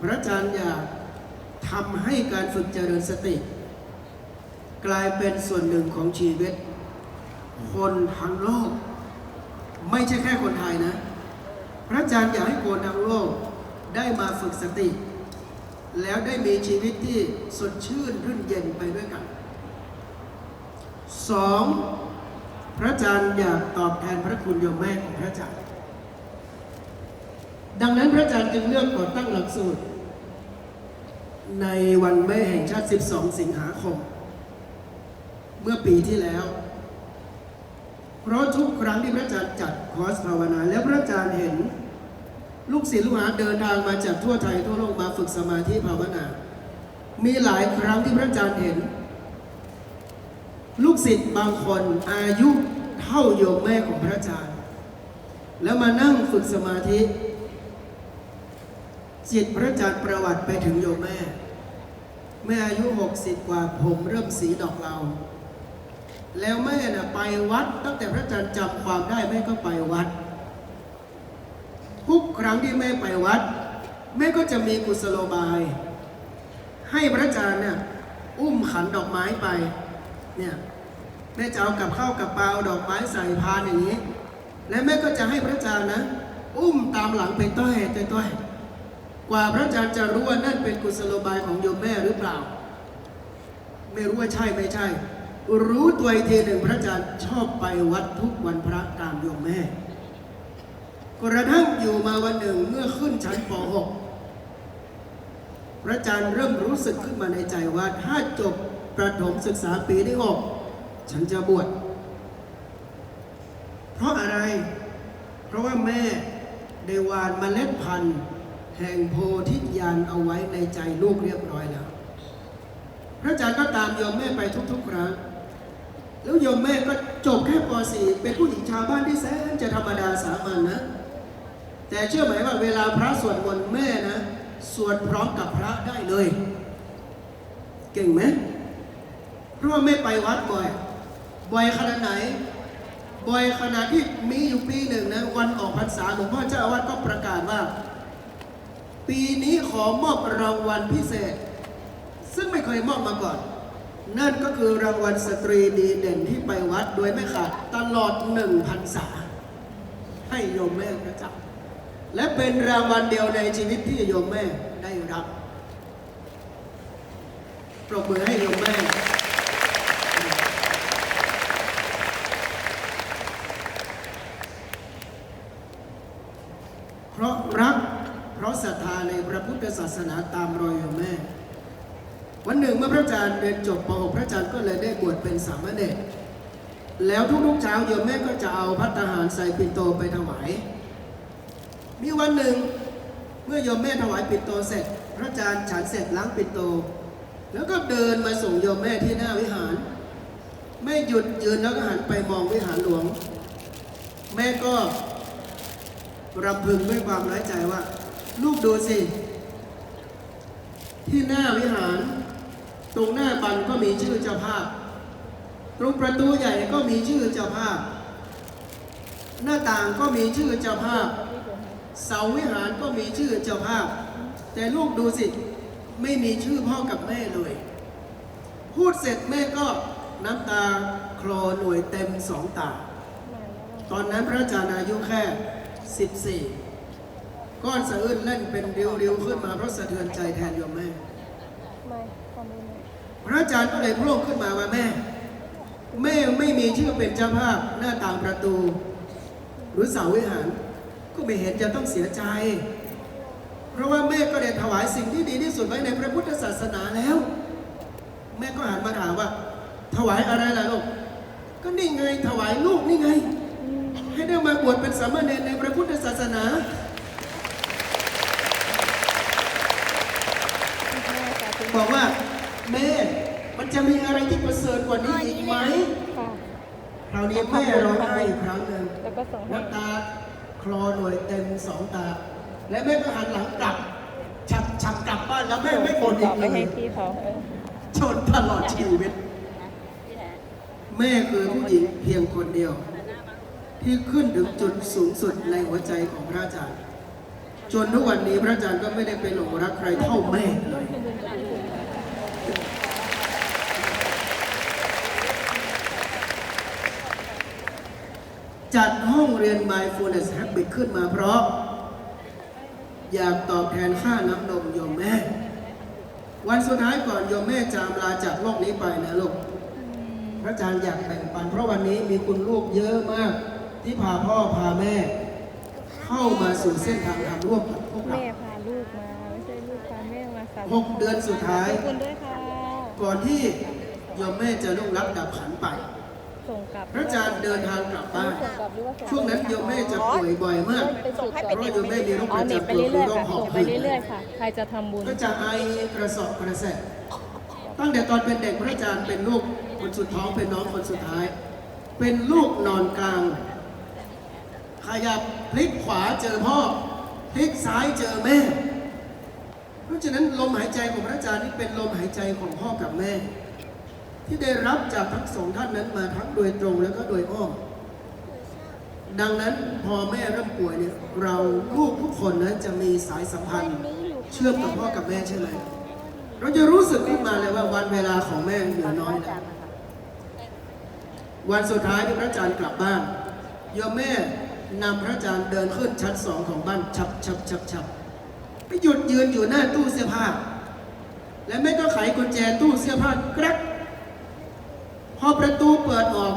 พระอาจารย์อยากทำให้การฝึกเจริญสติ กลายเป็นส่วนหนึ่งของชีวิต คนทั้งโลก ไม่ใช่แค่คนไทยนะ พระอาจารย์อยากให้คนทั้งโลกได้มาฝึกสติ แล้วได้มีชีวิตที่สดชื่นรื่นเย็นไปด้วยกันสองพระอาจารย์อยากตอบแทนพระคุณโยมแม่ของพระอาจารย์ ดังนั้นพระอาจารย์จึงเลือกก่อตั้งหลักสูตร ในวันแม่แห่งชาติ 12 สิงหาคม เมื่อปีที่แล้ว เพราะทุกครั้งที่พระอาจารย์จัดคอร์สภาวนา แล้วพระอาจารย์เห็น ลูกศิษย์ลูกหาเดินทางมาจากทั่วไทยทั่วโลกมาฝึกสมาธิภาวนา มีหลายครั้งที่พระอาจารย์เห็น ลูกศิษย์บางคนอายุเท่าโยมแม่ของพระอาจารย์ แล้วมานั่งฝึกสมาธิ จิตพระอาจารย์ประวัติไปถึงโยมแม่แม่อายุ 60 กว่าผมเริ่มสีดอกเรา แล้วแม่น่ะไปวัด ตั้งแต่พระอาจารย์จำความได้แม่ก็ไปวัด ทุกครั้งที่แม่ไปวัด แม่ก็จะมีกุศโลบาย ให้พระอาจารย์เนี่ยอุ้มขันดอกไม้ไปเนี่ยแม่จะเอากับข้าวกับปลาเอาดอกไม้ใส่พานอย่างนี้ และแม่ก็จะให้พระอาจารย์นะ อุ้มตามหลังไปต้อยต้อยต้อย กว่าพระอาจารย์จะรู้ว่านั่นเป็นกุศโลบายของโยมแม่หรือเปล่า ไม่รู้ว่าใช่ไม่ใช่ รู้ตัวอีกทีหนึ่งพระอาจารย์ชอบไปวัดทุกวันพระตามโยมแม่ กระทั่งอยู่มาวันหนึ่งเมื่อขึ้นชั้นป .6 พระอาจารย์เริ่มรู้สึกขึ้นมาในใจว่าถ้าจบประถมศึกษาปีที่หกฉันจะบวชเพราะอะไร เพราะว่าแม่ได้หวานเมล็ดพันธุ์ แห่งโพธิญาณเอาไว้ในใจลูกเรียบร้อยแล้ว พระอาจารย์ก็ตามโยมแม่ไปทุกๆครั้ง แล้วโยมแม่ก็จบแค่ป .4 เป็นผู้หญิงชาวบ้านที่แสนจะธรรมดาสามัญนนะ แต่เชื่อไหมว่าเวลาพระสวดมนต์แม่นะ สวดพร้อมกับพระได้เลย เก่งไหมเพราะว่าแม่ไปวัดบ่อย บ่อยขนาดไหนบ่อยขนาดที่มีอยู่ปีหนึ่งนะวันออกพรรษาหลวงพ่อเจ้าอาวาสก็ประกาศว่า ปีนี้ขอมอบรางวัลพิเศษ ซึ่งไม่เคยมอบมาก่อน นั่นก็คือรางวัลสตรีดีเด่นที่ไปวัดโดยไม่ขาดตลอดหนึ่งพรรษา ให้โยมแม่ประจับและเป็นรางวัลเดียวในชีวิตที่โยมแม่ได้รับปรบมือให้โยมแม่ เพราะรัก เพราะศรัทธาในพระพุ ทธศาสนาตามรอยโยมแม่ วันหนึ่งเมื่อพระอาจารย์เรียนจบป .6 พระอาจารย์ก็เลยได้บวชเป็นสามเณรแล้วทุกๆเช้าโยมแม่ก็จะเอาพัตตาหารใส่ปิ่นโตไปถวาย มีวันหนึ่งเมื่อโยมแม่ถวายปิ่นโตเสร็จ พระอาจารย์ฉันเสร็จล้างปิ่นโต แล้วก็เดินมาส่งโยมแม่ที่หน้าวิหารแม่หยุดยืนแล้วก็หันไปมองวิหารหลวง แม่ก็รำพึงด้วยความน้อยใจว่า ลูกดูสิ ที่หน้าวิหาร ตรงหน้าบันก็มีชื่อเจ้าภาพ ตรงประตูใหญ่ก็มีชื่อเจ้าภาพ หน้าต่างก็มีชื่อเจ้าภาพ เสาวิหารก็มีชื่อเจ้าภาพ แต่ลูกดูสิไม่มีชื่อพ่อกับแม่เลย พูดเสร็จแม่ก็น้ำตาคลอหน่วยเต็มสองตา ตอนนั้นพระอาจารย์อายุแค่ 14 ก้อนสะอื้นเล่นเป็นเรียวๆขึ้นมาเพราะสะเทือนใจแทนโยมแม่ ไม่ความไม่ไม่พระอาจารย์ก็เลยโผล่ขึ้นมาว่าแม่ แม่ไม่มีชื่อเป็นเจ้าภาพหน้าต่างประตู หรือเสาวิหาร ก็ไม่เห็นจะต้องเสียใจ เพราะว่าแม่ก็ได้ถวายสิ่งที่ดีที่สุดไว้ในพระพุทธศาสนาแล้ว แม่ก็หันมาถามว่า ถวายอะไรล่ะลูกก็นี่ไงถวายลูกนี่ไง ให้ได้มาบวชเป็นสามเณรในพระพุทธศาสนา บอกว่า แม่มันจะมีอะไรที่ประเสริฐกว่านี้อีกไหมค่ะคราวนี้แม่ร้องไห้อีกครั้งหนึ่งแล้วก็ส่งให้น้ำตาคลอหน่วยเต็มสองตา และแม่ก็หันหลังกลับฉับฉับกลับบ้านแล้วแม่ไม่บ่นอีต่อกไปเลให้ยพี่เขาเออจนตลอดชีวิต แม่คือผู้หญิงเพียงคนเดียว ที่ขึ้นถึงจุดสูงสุดในหัวใจของพระอาจารย์ จนทุกวันนี้พระอาจารย์ก็ไม่ได้ไปหลงรักใครเท่าแม่เลยจัดห้องเรียน mindfulness habit ขึ้นมาเพราะ อยากตอบแทนค่าน้ำนมโยมแม่ วันสุดท้ายก่อนโยมแม่จามลาจากโลกนี้ไปนะลูก พระอาจารย์อยากแบ่งปัน เพราะวันนี้มีคุณลูกเยอะมาก ที่พาพ่อพาแม่ เข้ามาสู่เส้นทางธรรมร่วมกับพวกเราแม่พาลูกมา ไม่ใช่ลูกพาแม่มาค่ะหกเดือนสุดท้าย ขอบคุณด้วยค่ะ ก่อนที่โยมแม่จะลุกรับดับขันไป ส่งกลับพระอาจารย์เดินทางกลับบ้าน ส่งกลับหรือว่าส่งช่วงนั้นโยมแม่จะป่วยบ่อยมากไปส่งกลับเพราะโยมแม่มีโรคอ๋ปอระเน็ตจำไปตัวเรื่คืออยโรๆค่ะส่งคหอบไปหืดเรื่อยๆค่ะ ใครจะทำบุญก็จะไอกระสอบกระแสะตั้งแต่ตอนเป็นเด็กพระอาจารย์เป็นลูกคนสุดท้องเป็นน้องคนสุดท้าย เป็นลูกนอนกลาง ขยับพลิกขวาเจอพ่อ พลิกซ้ายเจอแม่ เพราะฉะนั้นลมหายใจของพระอาจารย์นี่เป็นลมหายใจของพ่อกับแม่ ที่ได้รับจากทั้งสองท่านนั้นมาทั้งโดยตรงแล้วก็โดยอ้อมดังนั้นพอแม่เริ่มป่วยเนี่ยเราลูกทุกคนนะจะมีสายสัมพันธ์ เชื่อมกับพ่อกับแม่ใช่ไหมเราจะรู้สึกขึ้นมาเลยว่าวันเวลาของแม่เหลือน้อยแล้ววันสุดท้ายที่พระอาจารย์กลับบ้านโยมแม่ นำพระอาจารย์เดินขึ้นชั้นสองของบ้านชับชับชับชับไปหยุดยืนอยู่หน้าตู้เสื้อผ้า และแม่ก็ไขกุญแจตู้เสื้อผ้ากรัก พอประตูเปิดออก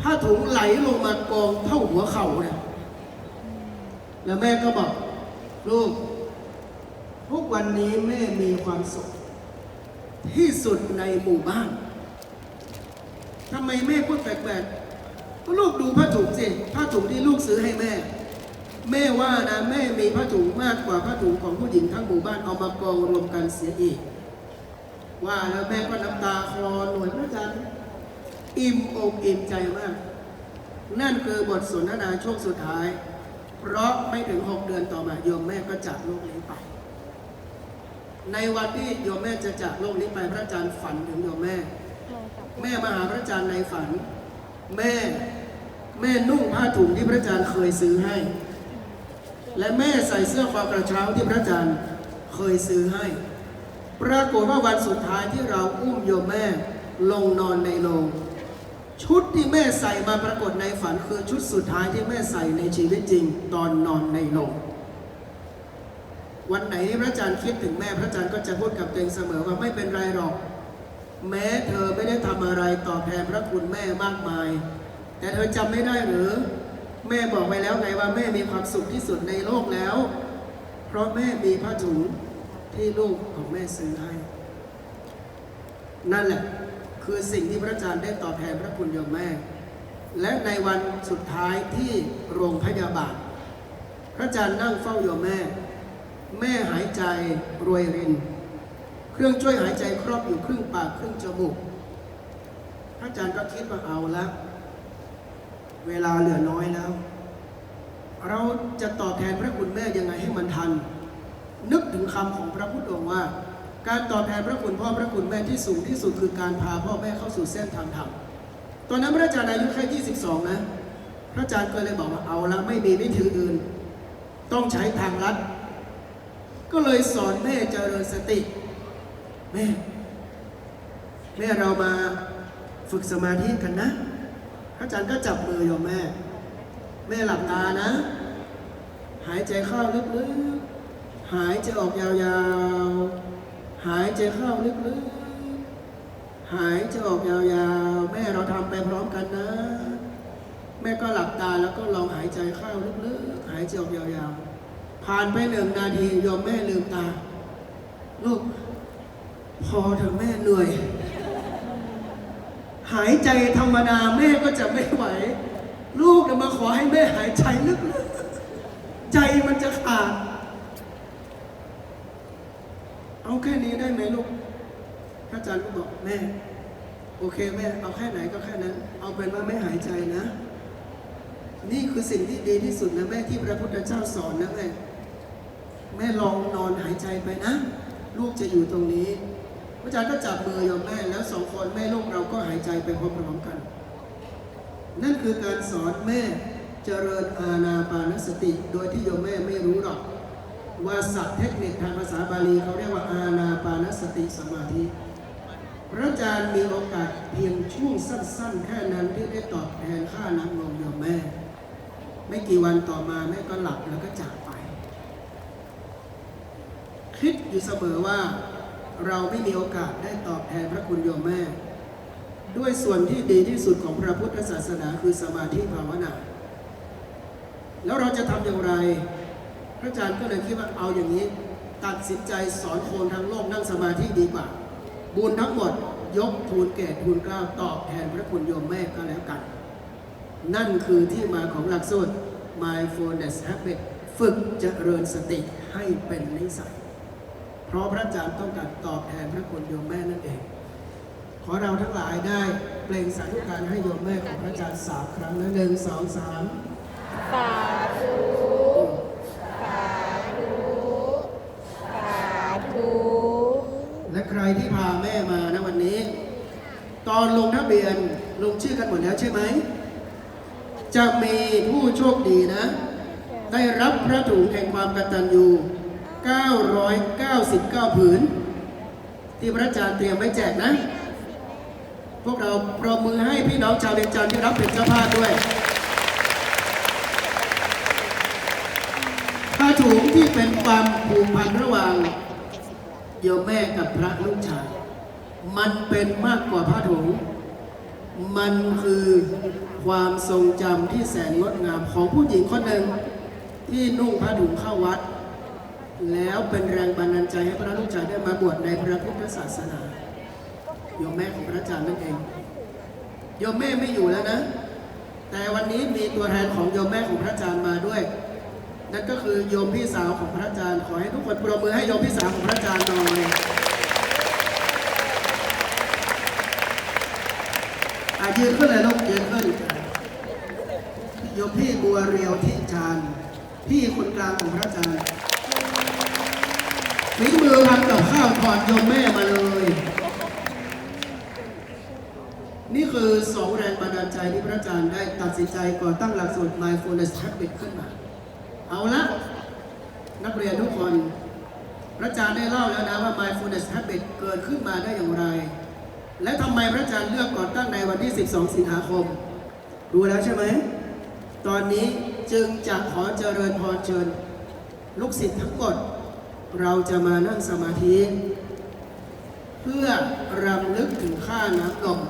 ผ้าถุงไหลลงมากองเท่าหัวเข่าเนี่ยแล้วแม่ก็บอก ลูกทุกวันนี้แม่มีความสุข ที่สุดในหมู่บ้านทำไมแม่พูดแปลกๆ ก็ลูกดูผ้าถุงสิ ผ้าถุงที่ลูกซื้อให้แม่ แม่ว่านะแม่มีผ้าถุงมากกว่าผ้าถุงของผู้หญิงทั้งหมู่บ้านเอามากองรวมกันเสียอีก ว่าแล้วแม่ก็น้ำตาคลอหน่วยพระจันทร์อิ่มอกอิ่มใจมาก นั่นคือบทสนทนาช่วงสุดท้าย เพราะไม่ถึงหกเดือนต่อมาโยมแม่ก็จากโลกนี้ไป ในวันที่โยมแม่จะจากโลกนี้ไปพระอาจารย์ฝันถึงโยมแม่ แม่มาหาพระอาจารย์ในฝัน แม่แม่นุ่งผ้าถุงที่พระอาจารย์เคยซื้อให้ และแม่ใส่เสื้อคอกระเช้าที่พระอาจารย์เคยซื้อให้ ปรากฏว่าวันสุดท้ายที่เราอุ้มโยมแม่ลงนอนในโรงชุดที่แม่ใส่มาปรากฏในฝันคือชุดสุดท้ายที่แม่ใส่ในชีวิตจริง ตอนนอนในโรงวันไหนที่พระอาจารย์คิดถึงแม่พระอาจารย์ก็จะพูดกับตัวเองเสมอว่าไม่เป็นไรหรอก แม้เธอไม่ได้ทำอะไรตอบแทนพระคุณแม่มากมาย แต่เธอจำไม่ได้หรือ แม่บอกไปแล้วไงว่าแม่มีความสุขที่สุดในโลกแล้ว เพราะแม่มีผ้าถุงที่ลูกของแม่ซื้อให้ นั่นแหละคือสิ่งที่พระอาจารย์ได้ตอบแทนพระคุณโยมแม่ และในวันสุดท้ายที่โรงพยาบาล พระอาจารย์นั่งเฝ้าโยมแม่ แม่หายใจรวยริน เครื่องช่วยหายใจครอบอยู่ครึ่งปากครึ่งจมูกพระอาจารย์ก็คิดว่าเอาละเวลาเหลือน้อยแล้ว เราจะตอบแทนพระคุณแม่ยังไงให้มันทัน นึกถึงคำของพระพุทธองค์ว่า การตอบแทนพระคุณพ่อพระคุณแม่ที่สูงที่สุดคือการพาพ่อแม่เข้าสู่เส้นทางธรรมตอนนั้นพระอาจารย์อายุแค่ 22 นะ พระอาจารย์ก็เลยบอกว่าเอาละไม่มีวิธีอื่น ต้องใช้ทางลัด ก็เลยสอนแม่เจริญสติ แม่แม่เรามาฝึกสมาธิกันนะพระอาจารย์ก็จับมือโยมแม่ แม่หลับตานะ หายใจเข้าลึกๆ หายใจออกยาวๆ หายใจเข้าลึกๆ หายใจออกยาวๆ แม่เราทำไปพร้อมกันนะ แม่ก็หลับตาแล้วก็ลองหายใจเข้าลึกๆ หายใจออกยาวๆ ผ่านไปหนึ่งนาทีโยมแม่ลืมตา ลูก พอเถอะแม่เหนื่อย หายใจธรรมดาแม่ก็จะไม่ไหว ลูกเนี่ยมาขอให้แม่หายใจลึกๆใจมันจะขาด เอาแค่นี้ได้ไหมลูกอาจารย์ก็บอกแม่ โอเคแม่เอาแค่ไหนก็แค่นั้น เอาเป็นว่าแม่หายใจนะ นี่คือสิ่งที่ดีที่สุดนะแม่ที่พระพุทธเจ้าสอนนะแม่แม่ลองนอนหายใจไปนะ ลูกจะอยู่ตรงนี้ อาจารย์ก็จับมือโยมแม่แล้วสองคนแม่ลูกเราก็หายใจไปพร้อมๆกัน นั่นคือการสอนแม่เจริญอาณาปานสติ โดยที่โยมแม่ไม่รู้หรอก ว่าศัพท์เทคนิคทางภาษาบาลีเขาเรียกว่าอานาปานสติสมาธิ พระอาจารย์มีโอกาสเพียงช่วงสั้น ๆ แค่นั้นที่ได้ตอบแทนค่าน้ำนมโยมแม่ ไม่กี่วันต่อมาแม่ก็หลับแล้วก็จากไป คิดอยู่เสมอว่า เราไม่มีโอกาสได้ตอบแทนพระคุณโยมแม่ ด้วยส่วนที่ดีที่สุดของพระพุทธศาสนาคือสมาธิภาวนา แล้วเราจะทำอย่างไร พระอาจารย์ก็เลยคิดว่าเอาอย่างนี้ ตัดสินใจสอนคนทั้งโลกนั่งสมาธิดีกว่า บุญทั้งหมดยกทูลเกตทูลเกล้าตอบแทนพระคุณโยมแม่ก็แล้วกัน นั่นคือที่มาของหลักสูตร mindfulness habit ฝึกเจริญสติให้เป็นนิสัย เพราะพระอาจารย์ต้องการตอบแทนพระคุณโยมแม่นั่นเอง ขอเราทั้งหลายได้เปล่งสาธุการให้โยมแม่ของพระอาจารย์สามครั้งนะหนึ่งสองสามสาธุสาธุสาธุและใครที่พาแม่มานะวันนี้ ตอนลงทะเบียนลงชื่อกันหมดแล้วใช่ไหมจะมีผู้โชคดีนะ ได้รับพระถุงแห่งความกตัญญู 999 ผืน ที่พระอาจารย์เตรียมไว้แจกนะ พวกเราปรบมือให้พี่น้องชาวเวียงจันทร์ที่รับเป็นเจ้าภาพด้วยผ้าถุงที่เป็นความผูกพันระหว่างโยมแม่กับพระลูกชาย มันเป็นมากกว่าผ้าถุง มันคือความทรงจำที่แสนงดงามของผู้หญิงคนหนึ่งที่นุ่งผ้าถุงเข้าวัด แล้วเป็นแรงบันดาลใจให้พระลูกชายได้มาบวชในพระพุทธศาสนาโยมแม่ของพระอาจารย์นั่นเองโยมแม่ไม่อยู่แล้วนะ แต่วันนี้มีตัวแทนของโยมแม่ของพระอาจารย์มาด้วย นั่นก็คือโยมพี่สาวของพระอาจารย์ ขอให้ทุกคนปรบมือให้โยมพี่สาวของพระอาจารย์หน่อยอายืนขึ้นเลยลูกยืนขึ้นโยมพี่บัวเรียวทิจานพี่คนกลางของพระอาจารย์ ฝีมือทำกับข้าวถอดยมแม่มาเลย นี่คือสองแรงบันดาลใจที่พระอาจารย์ได้ตัดสินใจก่อตั้งหลักสูตร mindfulness habit ขึ้นมา เอาละ นักเรียนทุกคน พระอาจารย์ได้เล่าแล้วนะว่า mindfulness habit เกิดขึ้นมาได้อย่างไร และทำไมพระอาจารย์เลือกก่อตั้งในวันที่ 12 สิงหาคม รู้แล้วใช่ไหม ตอนนี้จึงจะขอเจริญพรเชิญลูกศิษย์ทั้งหมด เราจะมานั่งสมาธิ เพื่อรำลึกถึงค่าน้ำนม